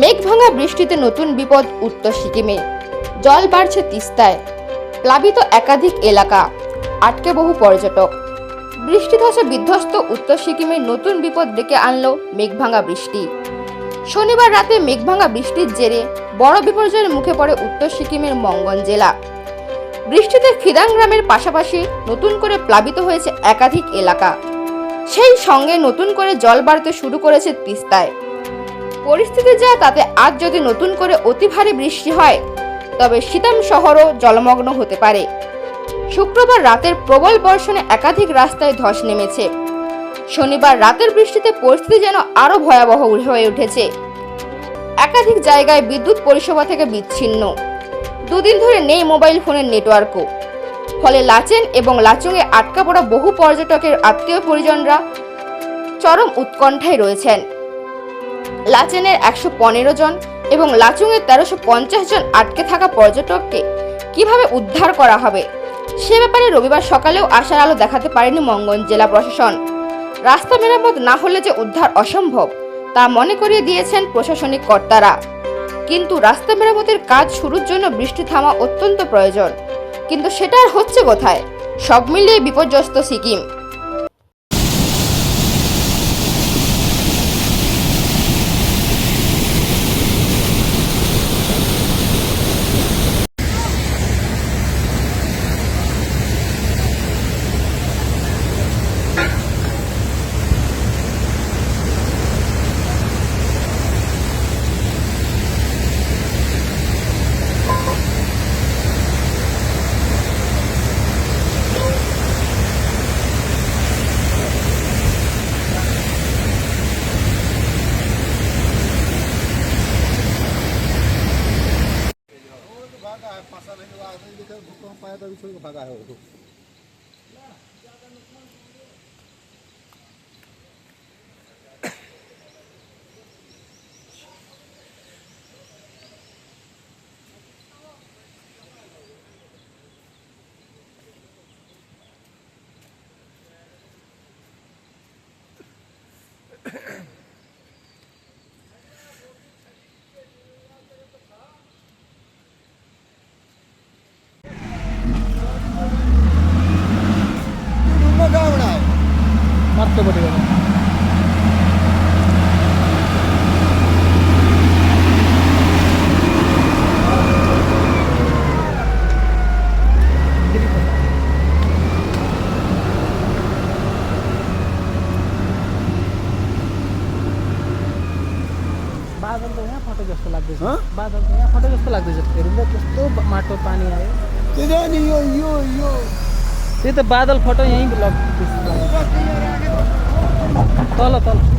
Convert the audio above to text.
মেঘভাঙা বৃষ্টিতে নতুন বিপদ উত্তর সিকিমে। জল বাড়ছে তিস্তায়। প্লাবিত একাধিক এলাকা, আটকে বহু পর্যটক। বৃষ্টি ধসে বিধ্বস্ত উত্তর সিকিমে নতুন বিপদ ডেকে আনলো মেঘভাঙা বৃষ্টি। শনিবার রাতে মেঘভাঙা বৃষ্টির জেরে বড় বিপর্যয়ের মুখে পড়ে উত্তর সিকিমের মঙ্গন জেলা। বৃষ্টিতে খিদাং গ্রামের পাশাপাশি নতুন করে প্লাবিত হয়েছে একাধিক এলাকা। সেই সঙ্গে নতুন করে জল বাড়তে শুরু করেছে তিস্তায়। পরিস্থিতি যা তাতে আজ যদি নতুন করে অতি ভারী বৃষ্টি হয়, তবে শীতাম শহরও জলমগ্ন হতে পারে। শুক্রবার রাতের প্রবল বর্ষণে একাধিক রাস্তায় ধস নেমেছে। শনিবার রাতের বৃষ্টিতে পরিস্থিতি যেন আরও ভয়াবহ হয়ে উঠেছে। একাধিক জায়গায় বিদ্যুৎ পরিষেবা থেকে বিচ্ছিন্ন। দুদিন ধরে নেই মোবাইল ফোনের নেটওয়ার্কও। ফলে লাচেন এবং লাচুংয়ে আটকা পড়া বহু পর্যটকের আত্মীয় পরিজনরা চরম উৎকণ্ঠায় রয়েছেন। লাচেনের একশো পনেরো জন এবং লাচুংয়ের তেরোশো পঞ্চাশ জন আটকে থাকা পর্যটককে কীভাবে উদ্ধার করা হবে? সে ব্যাপারে রবিবার সকালেও আশার আলো দেখাতে পারেনি মঙ্গন জেলা প্রশাসন। রাস্তা মেরামত না হলে যে উদ্ধার অসম্ভব, তা মনে করিয়ে দিয়েছেন প্রশাসনিক কর্তারা। কিন্তু রাস্তা মেরামতের কাজ শুরুর জন্য বৃষ্টি থামা অত্যন্ত প্রয়োজন। কিন্তু সেটা আর হচ্ছে কোথায়? সব মিলিয়ে বিপর্যস্ত সিকিম। नहीं लगा भूकंप आया था अभी भागा है वो পড়ে গেল बादल त यहाँ फटो जस्तो लाग्दैछ हँ? बादल त यहाँ फटो जस्तो लाग्दैछ हेर्दा कस्तो ब- माटो पानी आयो किधर नहीं यो यो यो त्यही त बादल फटो यहीँ लग त्यस्तो लाग्यो। तल तल